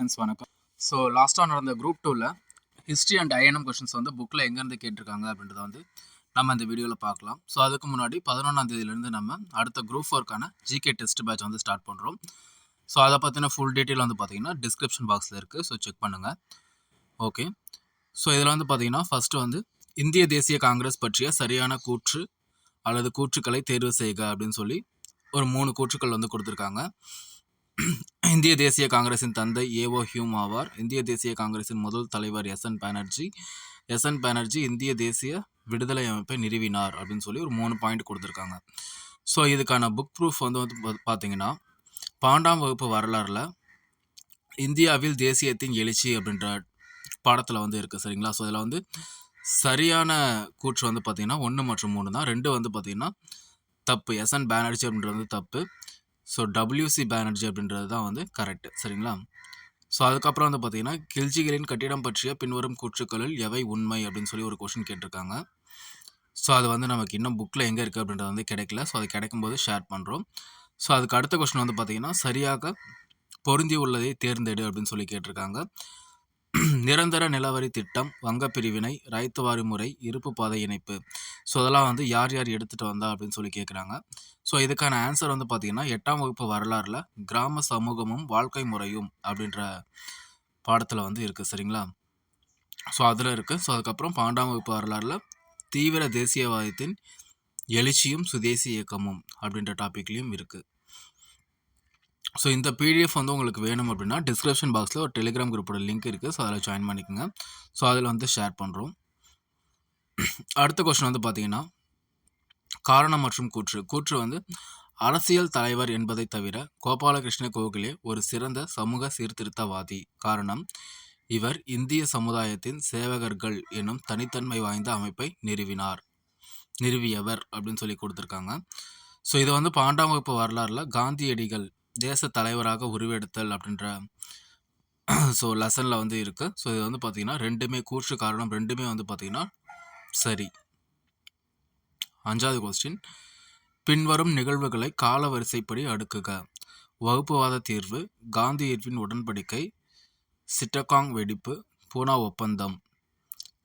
Friends வணக்கம். So லாஸ்ட்டாக நடந்த குரூப் டூவில் ஹிஸ்ட்ரி அண்ட் ஐஎன்எம் கொஷின்ஸ் வந்து புக்கில் எங்கேருந்து கேட்டிருக்காங்க அப்படின்றத வந்து நம்ம இந்த வீடியோவில் பார்க்கலாம். ஸோ அதுக்கு முன்னாடி பதினொன்றாம் தேதியிலேருந்து நம்ம அடுத்த குரூப் ஃபோர்க்கான ஜிகே டெஸ்ட் பேட்ச் வந்து ஸ்டார்ட் பண்ணுறோம் ஸோ அதை பற்றின ஃபுல் டீட்டெயில் வந்து பார்த்தீங்கன்னா டிஸ்கிரிப்ஷன் பாக்ஸில் இருக்குது ஸோ செக் பண்ணுங்கள் ஓகே ஸோ இதில் வந்து பார்த்திங்கன்னா ஃபஸ்ட்டு வந்து இந்திய தேசிய காங்கிரஸ் பற்றிய சரியான கூற்று அல்லது கூற்றுக்களை தேர்வு செய்க அப்படின்னு சொல்லி ஒரு மூணு கூற்றுக்கள் வந்து கொடுத்துருக்காங்க. இந்திய தேசிய காங்கிரசின் தந்தை ஏஓ ஹியூம் ஆவார். இந்திய தேசிய காங்கிரசின் முதல் தலைவர் S N Banerjee. S N Banerjee இந்திய தேசிய விடுதலை அமைப்பை நிறுவினார் அப்படின்னு சொல்லி ஒரு மூணு பாயிண்ட் கொடுத்துருக்காங்க. ஸோ இதுக்கான புக் ப்ரூஃப் வந்து வந்து பா- பார்த்தீங்கன்னா பாண்டாம் வகுப்பு வரலாறில் இந்தியாவில் தேசியத்தின் எழுச்சி அப்படின்ற பாடத்தில் வந்து இருக்குது சரிங்களா? ஸோ இதில் வந்து சரியான கூற்று வந்து பார்த்திங்கன்னா ஒன்று மற்றும் மூணு தான். ரெண்டு வந்து பார்த்திங்கன்னா தப்பு. எஸ்என் பானர்ஜி அப்படின்றது வந்து தப்பு. ஸோ டபிள்யூசி பானர்ஜி அப்படின்றது தான் வந்து கரெக்ட் சரிங்களா? ஸோ அதுக்கப்புறம் வந்து பார்த்தீங்கன்னா கில்ஜிகளின் கட்டிடம் பற்றிய பின்வரும் கூற்றுக்களில் எவை உண்மை அப்படின்னு சொல்லி ஒரு கொஷின் கேட்டிருக்காங்க. ஸோ அது வந்து நமக்கு இன்னும் புக்கில் எங்கே இருக்குது அப்படின்றது வந்து கிடைக்கல. ஸோ அது கிடைக்கும்போது ஷேர் பண்ணுறோம் ஸோ அதுக்கு அடுத்த கொஷின் வந்து பார்த்தீங்கன்னா சரியாக பொருந்தி உள்ளதை தேர்ந்தெடு அப்படின்னு சொல்லி கேட்டிருக்காங்க. நிரந்தர நிலவரி திட்டம் வங்கப்பிரிவினை ரைத்துவாரி முறை இருப்பு பாதை இணைப்பு. ஸோ அதெல்லாம் வந்து யார் யார் எடுத்துகிட்டு வந்தா அப்படின்னு சொல்லி கேட்குறாங்க ஸோ இதுக்கான ஆன்சர் வந்து பார்த்தீங்கன்னா எட்டாம் வகுப்பு வரலாறில் கிராம சமூகமும் வாழ்க்கை முறையும் அப்படின்ற பாடத்தில் வந்து இருக்குது சரிங்களா? ஸோ அதில் இருக்குது ஸோ அதுக்கப்புறம் பன்னெண்டாம் வகுப்பு வரலாறில் தீவிர தேசியவாதத்தின் எழுச்சியும் சுதேசி இயக்கமும் அப்படின்ற டாப்பிக்லேயும் இருக்குது ஸோ இந்த பிடிஎஃப் வந்து உங்களுக்கு வேணும் அப்படின்னா டிஸ்கிரிப்ஷன் பாக்ஸில் ஒரு டெலிகிராம் குரூப்போட லிங்க் இருக்குது ஸோ அதில் ஜாயின் பண்ணிக்கோங்க. ஸோ அதில் வந்து ஷேர் பண்ணுறோம் அடுத்த கொஸ்டின் வந்து பார்த்தீங்கன்னா காரணம் மற்றும் கூற்று. கூற்று வந்து அரசியல் தலைவர் என்பதை தவிர கோபாலகிருஷ்ண கோகலே ஒரு சிறந்த சமூக சீர்திருத்தவாதி. காரணம் இவர் இந்திய சமுதாயத்தின் சேவகர்கள் எனும் தனித்தன்மை வாய்ந்த அமைப்பை நிறுவினார். நிறுவியவர் அப்படின்னு சொல்லி கொடுத்துருக்காங்க. ஸோ இதை வந்து பன்னெண்டாம் வகுப்பு வரலாறுல காந்தியடிகள் தேச தலைவராக உருவெடுத்தல் அப்படின்ற ஸோ லெசனில் வந்து இருக்குது ஸோ இது வந்து பார்த்தீங்கன்னா ரெண்டுமே கூற்று காரணம் ரெண்டுமே வந்து பார்த்தீங்கன்னா சரி. அஞ்சாவது கொஸ்டின் பின்வரும் நிகழ்வுகளை கால வரிசைப்படி அடுக்குக. வகுப்புவாத தீர்வு காந்தி இர்வின் உடன்படிக்கை சிட்டகாங் வெடிப்பு பூனா ஒப்பந்தம்.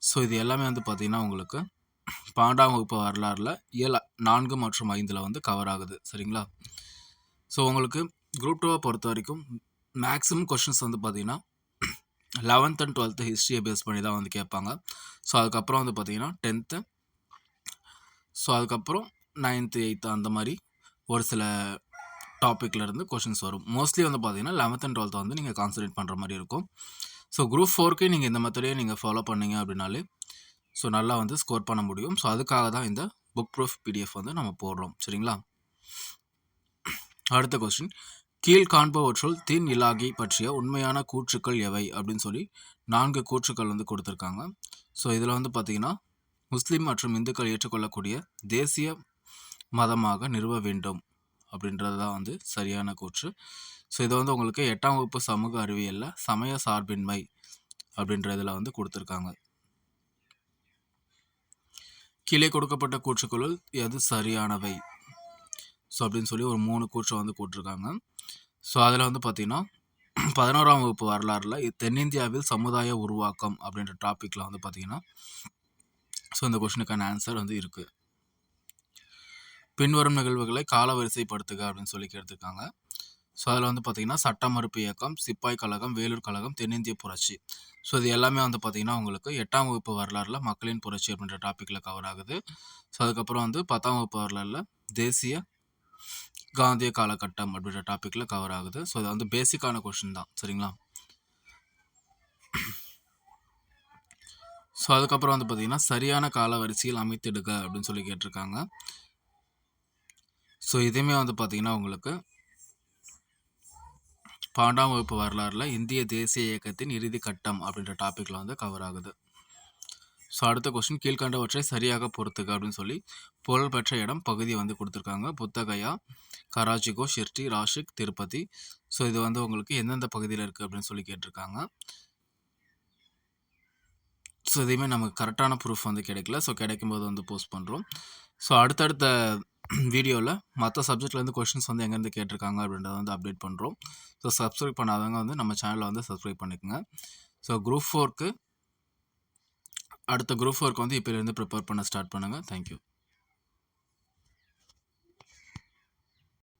ஸோ இது எல்லாமே வந்து பார்த்திங்கன்னா உங்களுக்கு பன்னெண்டாம் வகுப்பு வரலாறில் ஏழு நான்கு மற்றும் ஐந்தில் வந்து கவர் ஆகுது. சரிங்களா? ஸோ உங்களுக்கு குரூப் டூவை பொறுத்த வரைக்கும் மேக்ஸிமம் கொஷின்ஸ் வந்து பார்த்திங்கன்னா லெவன்த் அண்ட் டுவெல்த்து ஹிஸ்ட்ரியை பேஸ் பண்ணி தான் வந்து கேட்பாங்க. ஸோ அதுக்கப்புறம் வந்து பார்த்தீங்கன்னா டென்த்து ஸோ அதுக்கப்புறம் நைன்த்து எயித்து அந்த மாதிரி ஒரு சில டாப்பிக்லேருந்து கொஷின்ஸ் வரும். மோஸ்ட்லி வந்து பார்த்தீங்கன்னா லெவன்த் அண்ட் டுவெல்த்தை வந்து நீங்கள் கான்சன்ட்ரேட் பண்ணுற மாதிரி இருக்கும். ஸோ குரூப் ஃபோர்க்கே நீங்கள் இந்த மெத்தடையே நீங்கள் ஃபாலோ பண்ணீங்க அப்படின்னாலே ஸோ நல்லா வந்து ஸ்கோர் பண்ண முடியும். ஸோ அதுக்காக தான் இந்த புக் ப்ரூஃப் பிடிஎஃப் வந்து நம்ம போடுறோம். சரிங்களா? அடுத்த கொஸ்டின் கீழ் காண்பவற்றுள் தீன் இலாகி பற்றிய உண்மையான கூற்றுக்கள் எவை? அப்படின்னு சொல்லி நான்கு கூற்றுக்கள் வந்து கொடுத்துருக்காங்க. ஸோ இதில் வந்து பார்த்தீங்கன்னா முஸ்லீம் மற்றும் இந்துக்கள் ஏற்றுக்கொள்ளக்கூடிய தேசிய மதமாக நிறுவ வேண்டும் அப்படின்றது தான் வந்து சரியான கூற்று. ஸோ இதை வந்து உங்களுக்கு எட்டாம் வகுப்பு சமூக அறிவியலில் சமய சார்பின்மை அப்படின்றதில் வந்து கொடுத்துருக்காங்க. கீழே கொடுக்கப்பட்ட கூற்றுக்களுள் எது சரியானவை? ஸோ அப்படின்னு சொல்லி ஒரு மூணு கூற்றை வந்து கூட்டிருக்காங்க ஸோ அதில் வந்து பார்த்தீங்கன்னா பதினோராம் வகுப்பு வரலாறில் தென்னிந்தியாவில் சமுதாய உருவாக்கம் அப்படின்ற டாப்பிக்கில் வந்து பார்த்திங்கன்னா ஸோ இந்த கொஷனுக்கான ஆன்சர் வந்து இருக்குது பின்வரும் நிகழ்வுகளை காலவரிசைப்படுத்துக அப்படின்னு சொல்லி கேட்டிருக்காங்க. ஸோ அதில் வந்து பார்த்திங்கன்னா சட்ட மறுப்பு இயக்கம் சிப்பாய் கழகம் வேலூர் கழகம் தென்னிந்திய புரட்சி. ஸோ இது எல்லாமே வந்து பார்த்திங்கன்னா உங்களுக்கு எட்டாம் வகுப்பு வரலாறில் மக்களின் புரட்சி அப்படின்ற டாப்பிக்கில் கவர் ஆகுது. ஸோ அதுக்கப்புறம் வந்து பத்தாம் வகுப்பு வரலாறில் தேசிய காந்திய காலகட்டம் அப்படின்ற டாப்பிக்கில் கவர் ஆகுது. ஸோ இது வந்து பேசிக்கான கொஷின் தான். சரிங்களா? ஸோ அதுக்கப்புறம் வந்து பார்த்தீங்கன்னா சரியான கால வரிசையில் அமைத்திடுக அப்படின்னு சொல்லி கேட்டிருக்காங்க. ஸோ இதுவுமே வந்து பார்த்திங்கன்னா உங்களுக்கு பன்னெண்டாம் வகுப்பு வரலாறில் இந்திய தேசிய இயக்கத்தின் இறுதி கட்டம் அப்படின்ற டாப்பிக்கில் வந்து கவர் ஆகுது. ஸோ அடுத்த கொஸ்டின் கீழ்கண்டவற்றை சரியாக பொறுத்துக்க அப்படின்னு சொல்லி புகழ்பெற்ற இடம் பகுதியை வந்து கொடுத்துருக்காங்க. புத்தகையா கராச்சிகோ ஷிர்டி ராஷிக் திருப்பதி. ஸோ இது வந்து உங்களுக்கு எந்தெந்த பகுதியில் இருக்குது அப்படின்னு சொல்லி கேட்டிருக்காங்க. ஸோ எதுவுமே நமக்கு கரெக்டான ப்ரூஃப் வந்து கிடைக்கல. ஸோ கிடைக்கும்போது வந்து போஸ்ட் பண்ணுறோம் ஸோ அடுத்தடுத்த வீடியோவில் மற்ற சப்ஜெக்ட்லேருந்து கொஷின்ஸ் வந்து எங்கேருந்து கேட்டிருக்காங்க அப்படின்றத வந்து அப்டேட் பண்ணுறோம் ஸோ சப்ஸ்கிரைப் பண்ணாதவங்க வந்து நம்ம சேனலை வந்து சப்ஸ்கிரைப் பண்ணிக்கோங்க. ஸோ குரூப் ஃபோர்க்கு அடுத்த குரூப் ஃபோர்க்கு வந்து இப்போலேருந்து ப்ரிப்பேர் பண்ண ஸ்டார்ட் பண்ணுங்கள் தேங்க்யூ